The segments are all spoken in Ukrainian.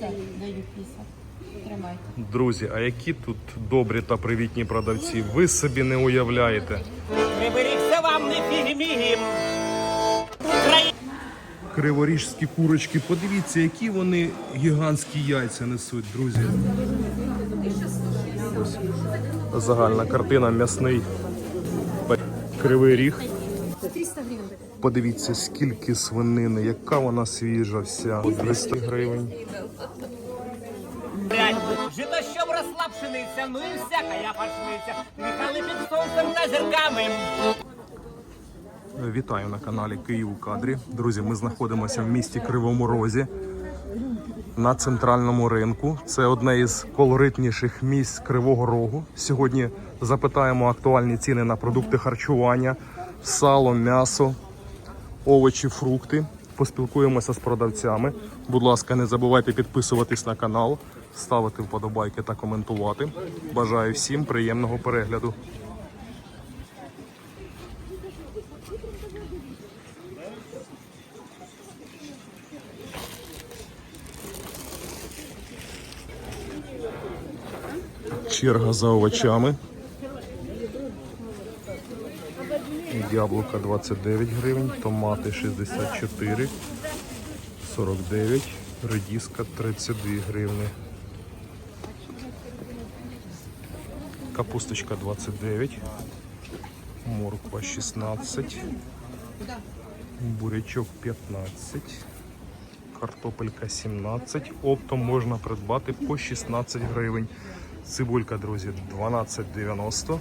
Це даю 50. Тримайте. Друзі, а які тут добрі та привітні продавці, ви собі не уявляєте. Приберігся вам не фігмігім. Криворіжські курочки, подивіться, які вони гігантські яйця несуть, друзі. Ось загальна картина м'ясний кривий ріг. Подивіться, скільки свинини, яка вона свіжа вся. 200 гривень. Пшениця, ну і всяка я пашниця. Нехали під соусом та зірками. Вітаю на каналі Київ у кадрі. Друзі, ми знаходимося в місті Кривому Розі на центральному ринку. Це одне із колоритніших місць Кривого Рогу. Сьогодні запитаємо актуальні ціни на продукти харчування, сало, м'ясо, овочі, фрукти. Поспілкуємося з продавцями. Будь ласка, не забувайте підписуватись на канал, ставити вподобайки та коментувати. Бажаю всім приємного перегляду. Черга за овочами. Яблука 29 гривень, томати 64, 49, редиска 32 гривни. Капусточка 29, морква 16, бурячок 15, картопелька 17. Оптом можна придбати по 16 гривень. Цибулька, друзі, 12,90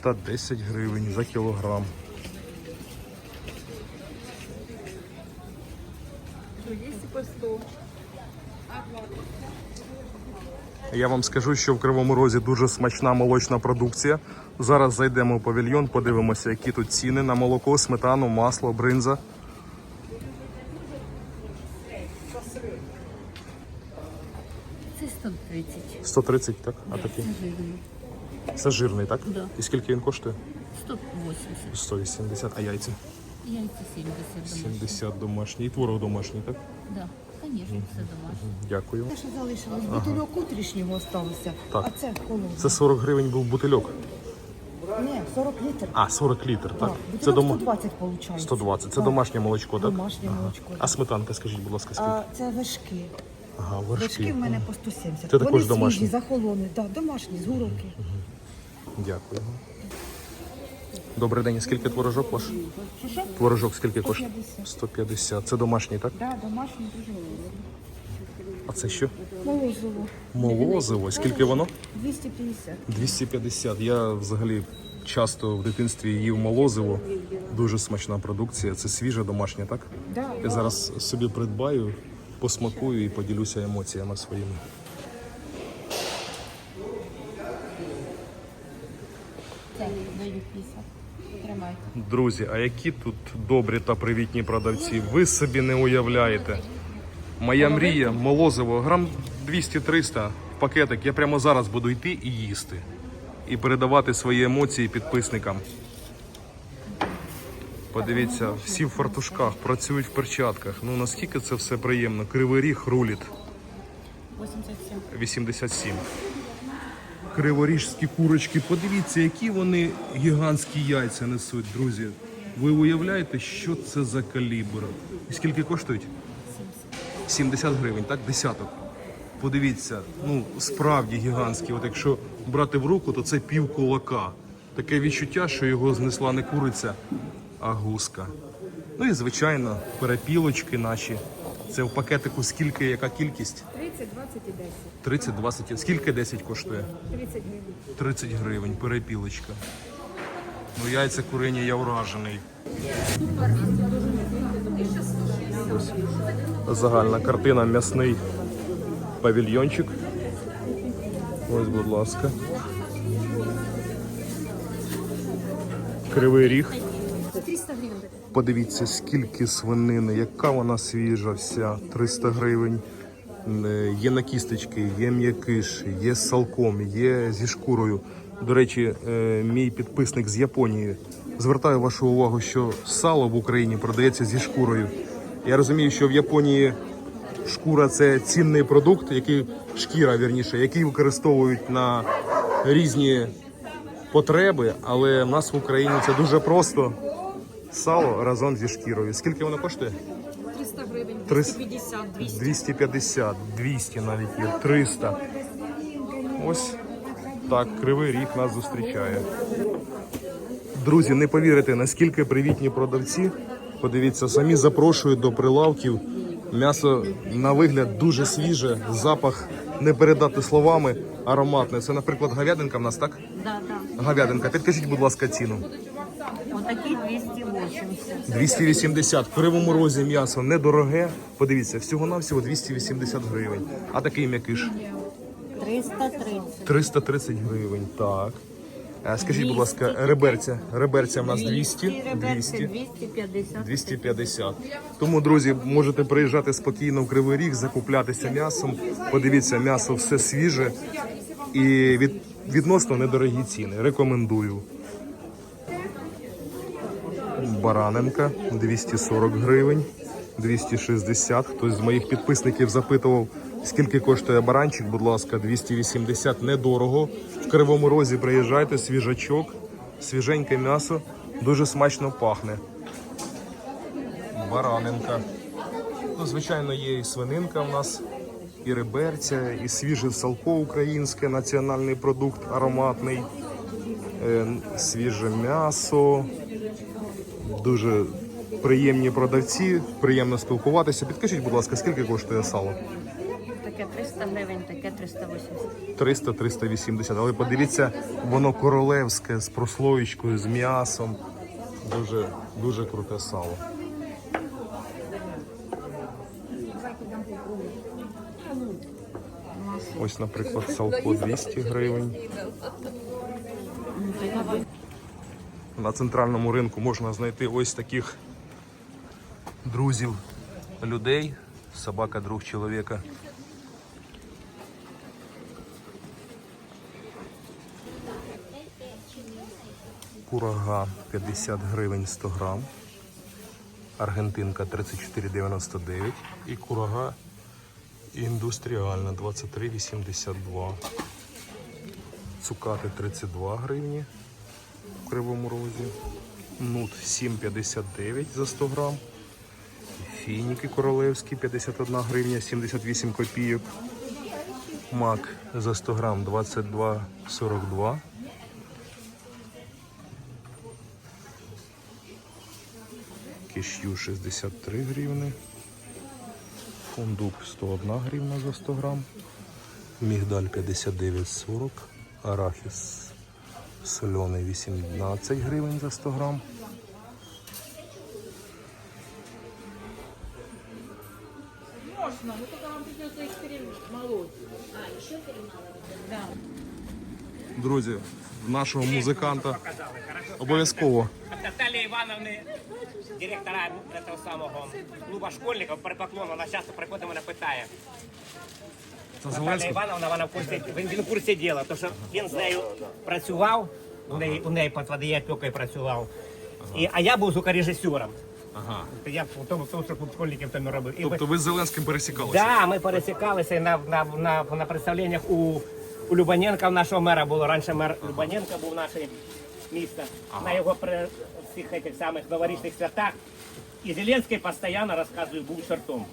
та 10 гривень за кілограм. Я вам скажу, що в Кривому Розі дуже смачна молочна продукція. Зараз зайдемо в павільйон, подивимося, які тут ціни на молоко, сметану, масло, бринза. Це 130. 130, так? А такий? Це жирний, так? Да. І скільки він коштує? 180. 180, а яйця? Яйця 70 домашні. 70 домашній. І творог домашній, так? Да, звісно, все домашнє. Дякую. Те, що залишилось, бутильок утрішнього остався, Так. а це холодно. Це 40 гривень був бутильок. Ні, 40 літрів. А, 40 літр, так? Так, Це бутильок дома... 120 виходить. 120. Це Так. домашнє молочко, так? Домашнє молочко. А сметанка, скажіть, будь ласка, скільки? А це вершки. Ага, Вершки вершки. в мене по 170. Це також Вони домашні? свіжі, захолоні. Так, домашні, з гуровки. Дякую. Добрий день. Скільки творожок ваш? Творожок скільки коштує? 150. 150. Це домашній, так? Так, домашні дуже. А це що? Молозиво. Молозиво. Скільки воно? 250. 250. Я взагалі часто в дитинстві їв молозиво. Дуже смачна продукція. Це свіже домашнє, так? Да, Я зараз собі придбаю, посмакую і поділюся емоціями своїми. Це даю 50. Тримайте. Друзі, а які тут добрі та привітні продавці, ви собі не уявляєте. Моя мрія, молозиво, грам 200-300 в пакетик. Я прямо зараз буду йти і їсти. І передавати свої емоції підписникам. Подивіться, всі в фартушках, працюють в перчатках. Ну наскільки це все приємно. Кривий ріг руліт 87. 87. Криворіжські курочки. Подивіться, які вони гігантські яйця несуть, друзі. Ви уявляєте, що це за калібр? І скільки коштують? 70 гривень, так? Десяток. Подивіться, ну справді гігантські. От якщо брати в руку, то це пів кулака. Таке відчуття, що його знесла не куриця, а гуска. Ну і звичайно, перепілочки наші. Це в пакетику скільки, яка кількість? 30, 20 і 10. 30, 20. Скільки 10 коштує? 30 гривень. 30 гривень, перепілочка. Ну, яйця курення я вражений. Ось загальна картина м'ясний павільйончик. Ось, будь ласка. Кривий ріг. 300 гривень. Подивіться, скільки свинини, яка вона свіжа вся, 300 гривень. Е, Є на кісточки, є м'якиш, є з салком, є зі шкурою. До речі, е, мій підписник з Японії. Звертаю вашу увагу, що сало в Україні продається зі шкурою. Я розумію, що в Японії Шкура це цінний продукт, який шкіра, вірніше, який використовують на різні потреби, але в нас в Україні це дуже просто. Сало разом зі шкірою. Скільки воно коштує? 300 гривень, 250, 250, 200. 250, 200 навіть є, 300. Ось так, кривий ріг нас зустрічає. Друзі, не повірите, наскільки привітні продавці. Подивіться, самі запрошують до прилавків. М'ясо на вигляд дуже свіже, запах не передати словами, ароматне. Це, наприклад, говядинка в нас, так? Да, да. Говядинка. Підкажіть, будь ласка, ціну. Отакі 280. 280. В кривому розі м'ясо недороге. Подивіться, всього-навсього 280 гривень. А такий м'якиш 330. 330 гривень. Так. Е, Скажіть, будь ласка, реберця. Реберця в нас 200, 200, 250. 250. Тому, друзі, можете приїжджати спокійно в Кривий Ріг, закуплятися м'ясом. Подивіться, м'ясо все свіже і від, відносно недорогі ціни. Рекомендую. Бараненка 240 гривень, 260. Хтось з моїх підписників запитував, скільки коштує баранчик, будь ласка, 280. Недорого. В Кривому Розі приїжджайте, свіжачок, свіженьке м'ясо, дуже смачно пахне. Бараненка. Ну, звичайно, є і свининка в нас, і реберця, і свіже салко українське, національний продукт ароматний, е, свіже м'ясо. Дуже приємні продавці, приємно спілкуватися. Підкажіть, будь ласка, скільки коштує сало? Таке 300 гривень, таке 380. 300-380. Але подивіться, воно королевське з прослоєчкою, з м'ясом. Дуже, дуже круте сало. Ось, наприклад, салко 200 гривень. На центральному ринку можна знайти ось таких друзів людей. Собака друг чоловіка. Курага 50 гривень 100 грам. Аргентинка 34,99 і курага індустріальна 23,82. Цукати 32 гривні Кривому Розі. Нут 7,59 за 100 грам. Фініки королевські 51 гривня 78 копійок. Мак за 100 грам 22,42. Киш'ю 63 гривни. Фундук 101 гривна за 100 грам. Мігдаль 59,40. Арахіс соляний 18 гривень за 100 грам. Друзі, в нашого музиканта обов'язково. От Натальи Ивановны, директора этого самого клуба школьников, при поклону, вона часто приходить мене питає. Наталя Івановна, вона в курсі, він, він в курсі діла, тому що він з нею працював, у неї, у неї під водієпікою працював. І, а я був звукорежисером. Ага. Я в тому, в тому що школьників там робив. І Тобто ви з Зеленським пересікалися? Да, ми пересікалися на, на, на, на представленнях у, у Любаненка, у нашого мера було. Раніше мер Любаненка був наше місто. На його при всіх цих самих новорічних святах. І Зеленський постійно розказує, був чортом.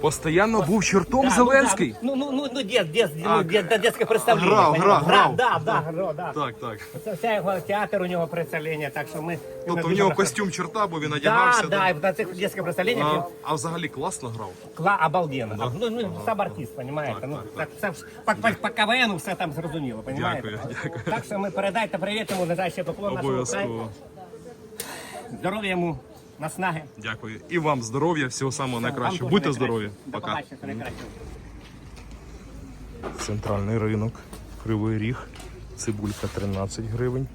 Постоянно був чортом Да, Зеленський? Ну, да, ну, ну, ну, дет, дет, А, ну, дет, детське представлення. грав, понимаєш? грав, грав. Да, да, грав, да. Так, так. Це вся його театр, у нього представлення, так що ми... Тобто в нього костюм чорта, бо він одягався. да, і на цих детських представленнях А, а взагалі класно грав. Кла обалденно. А, Ну, ну, сам артист, понимаєте? Ну, так, це ж по, по, по КВНу все там зрозуміло, понимаєте? Дякую, дякую. Так що ми передайте привіт йому, нажайше поклон нашому краю. Обов'язково. Здоров'я йому, наснаги. Дякую. І вам здоров'я, всього самого найкращого. Будьте здорові. До Пока. Центральний ринок, Кривий Ріг, цибулька 13 гривень,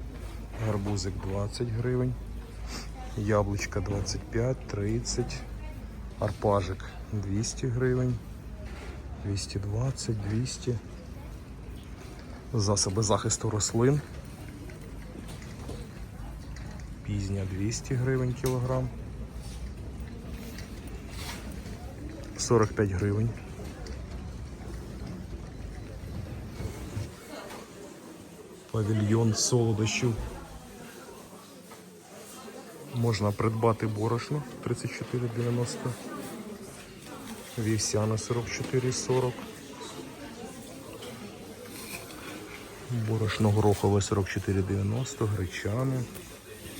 гарбузик 20 гривень, яблучка 25, 30, арпажик 200 гривень, 220, 200, засоби захисту рослин, пізня 200 гривень кілограм, 45 гривень. Павільйон солодощів. Можна придбати борошно 34,90. Вівсяна 44,40. Борошно горохове 44,90, гречане.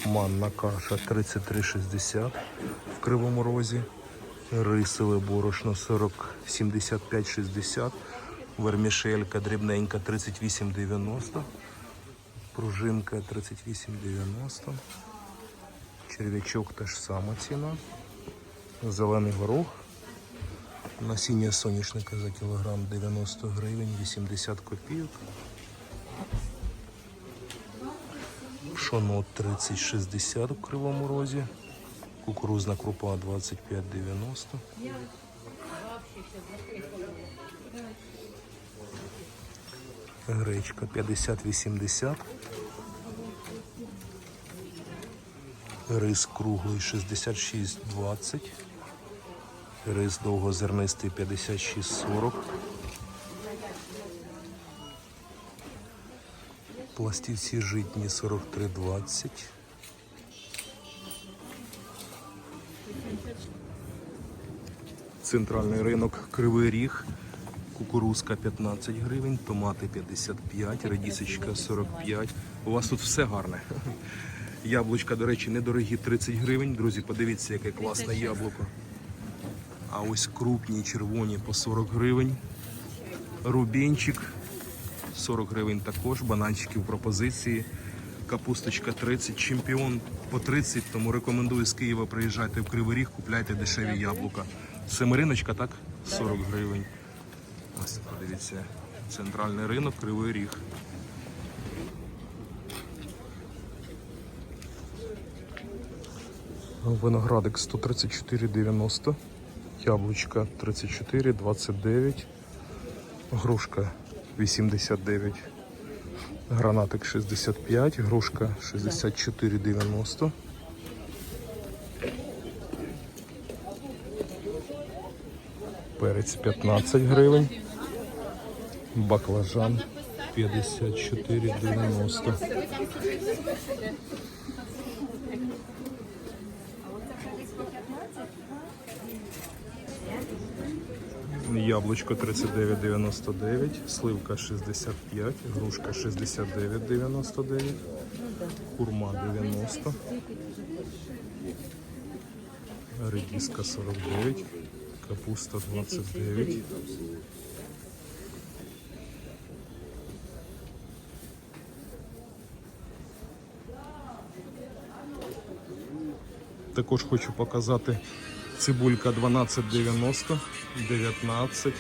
Манна каша 33,60 в Кривому Розі. Рисове борошно 40, 75,60. Вермішелька дрібненька 38,90. Пружинка 38,90. Черв'ячок теж сама ціна. Зелений горох. Насіння соняшника за кілограм 90 гривень 80 копійок. Пшоно 30,60 в Кривому Розі. Кукурузна крупа 25,90. Гречка 50,80. Рис круглий 66,20. Рис довгозернистий 56,40. Пластівці житні 43,20. Центральний ринок Кривий Ріг. Кукурузка 15 гривень, томати 55, редісочка 45. У вас тут все гарне. Яблучка, до речі, недорогі 30 гривень. Друзі, подивіться, яке класне яблуко. А ось крупні червоні по 40 гривень. Рубінчик 40 гривень також, бананчики в пропозиції. Капусточка 30, чемпіон по 30, тому рекомендую з Києва приїжджайте в Кривий Ріг, купляйте дешеві яблука. Семериночка, так? 40 гривень. Ось подивіться, центральний ринок, Кривий Ріг. Виноградик 134,90, яблучка 34,29, грушка 89, гранатик 65, грушка 64,90. Перець 15 гривень, баклажан 54,90. Яблучко 39,99, сливка 65, грушка 69,99, курма 90, редиска 49, капуста 29. Також хочу показати цибулька 12,90, 19.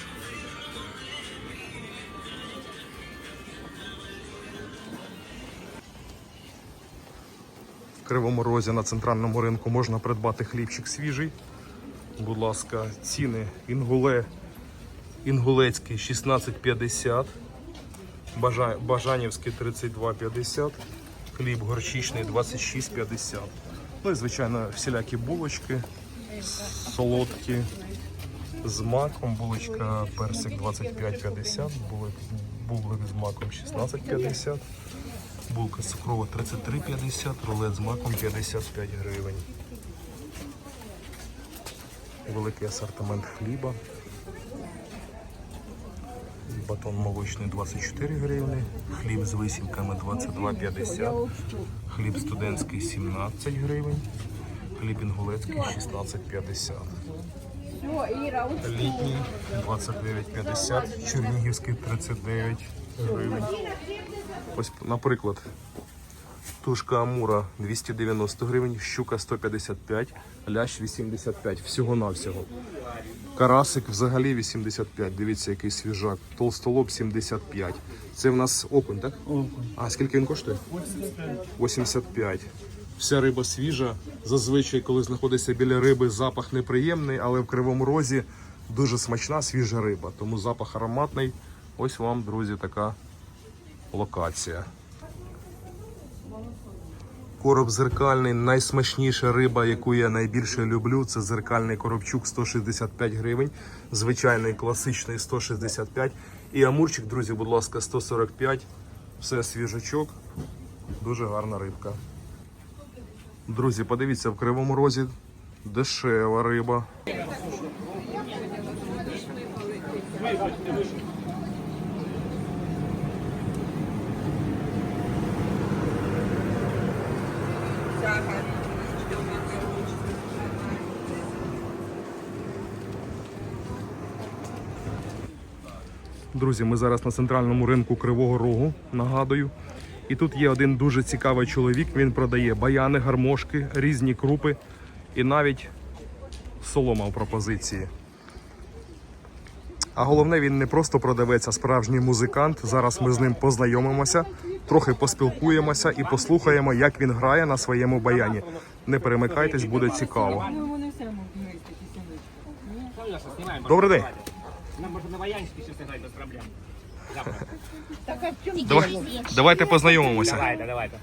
В Кривому Розі на центральному ринку можна придбати хлібчик свіжий. Будь ласка, ціни інгуле, інгулецький 16,50, Бажа- Бажанівський 32,50, хліб горчичний 26,50. Ну і звичайно всілякі булочки, солодкі з маком, булочка персик 25,50, булик, бублик з маком 16,50, булка цукрова 33,50, рулет з маком 55 гривень. Великий асортимент хліба. Батон молочний 24 гривні, хліб з висівками 22,50, хліб студентський 17 гривень, хліб інгулецький 16,50. Літній 29,50, чернігівський 39 гривень. Ось, наприклад, тушка амура 290 гривень, щука 155, лящ 85, всього-навсього. Карасик взагалі 85. Дивіться, який свіжак. Толстолоб 75. Це в нас окунь, так? Окунь. А скільки він коштує? 85. 85. Вся риба свіжа. Зазвичай, коли знаходишся біля риби, запах неприємний, але в кривому розі дуже смачна свіжа риба. Тому запах ароматний. Ось вам, друзі, така локація. Короб зеркальний, найсмачніша риба, яку я найбільше люблю, це зеркальний коробчук 165 гривень. Звичайний класичний 165. І амурчик, друзі, будь ласка, 145. Все свіжачок. Дуже гарна рибка. Друзі, подивіться, в Кривому Розі дешева риба. Друзі, ми зараз на центральному ринку Кривого Рогу, нагадую. І тут є один дуже цікавий чоловік. Він продає баяни, гармошки, різні крупи і навіть солома в пропозиції. А головне, він не просто продавець, а справжній музикант. Зараз ми з ним познайомимося, трохи поспілкуємося і послухаємо, як він грає на своєму баяні. Не перемикайтесь, буде цікаво. Добрий день. Нам можно на сейчас играть без проблем. Давай, давайте познайомимося. Давайте, давайте.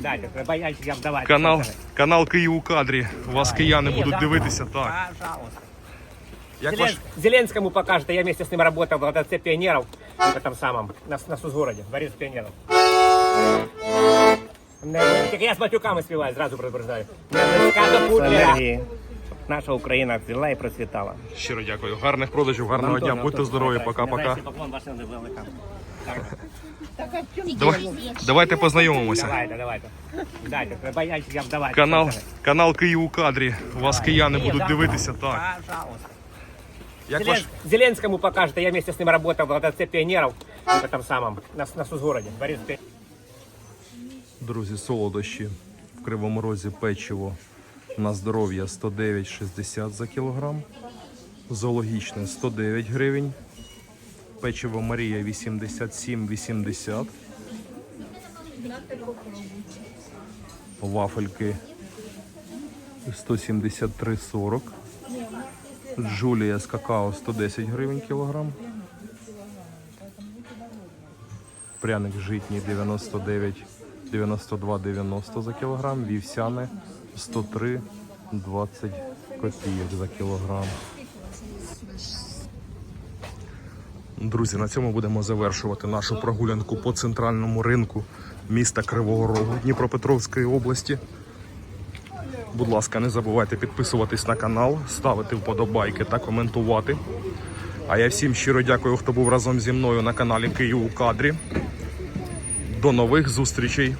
Дайте, на баянчик я давайте. Канал, канал Київ у кадрі. Вас кияни будуть дивитися. Так. Пожалуйста. Як Зелен- ваш Зеленскому покажет, я вместе с ним работал в ДЦ пионеров в этом самом, на, на Сузгороде, дворец пионеров. Не, Так я с матюками співаю, зразу предупреждаю. Не близька до Путлера. Наша Україна цвіла і процвітала. щиро дякую. Гарних продажів, гарного дня. Будьте здорові, пока-пока. Поклон вашим великам. Давай, давайте познайомимося. Давайте, давайте. Дайте, давайте. Канал, канал Київ у кадрі. Вас кияни будуть дивитися. Так. Пожалуйста. Як Зелен- ваш Зеленскому покажет, я вместе с ним работал в ДЦ пионеров в этом самом, на, на Сузгороде, пионеров. друзі солодощі в Кривому Розі печиво на здоров'я 109,60 за кілограм. Зоологічне 109 гривень. Печиво Марія 87,80. Вафельки 173,40. Джулія з какао 110 гривень кілограм. Пряник житній 99, 92,90 за кілограм, вівсяне 103, 20 копійок за кілограм. Друзі, на цьому будемо завершувати нашу прогулянку по центральному ринку міста Кривого Рогу Дніпропетровської області. Будь ласка, не забувайте підписуватись на канал, ставити вподобайки та коментувати. А я всім щиро дякую, хто був разом зі мною на каналі Київ у кадрі. До нових зустрічей!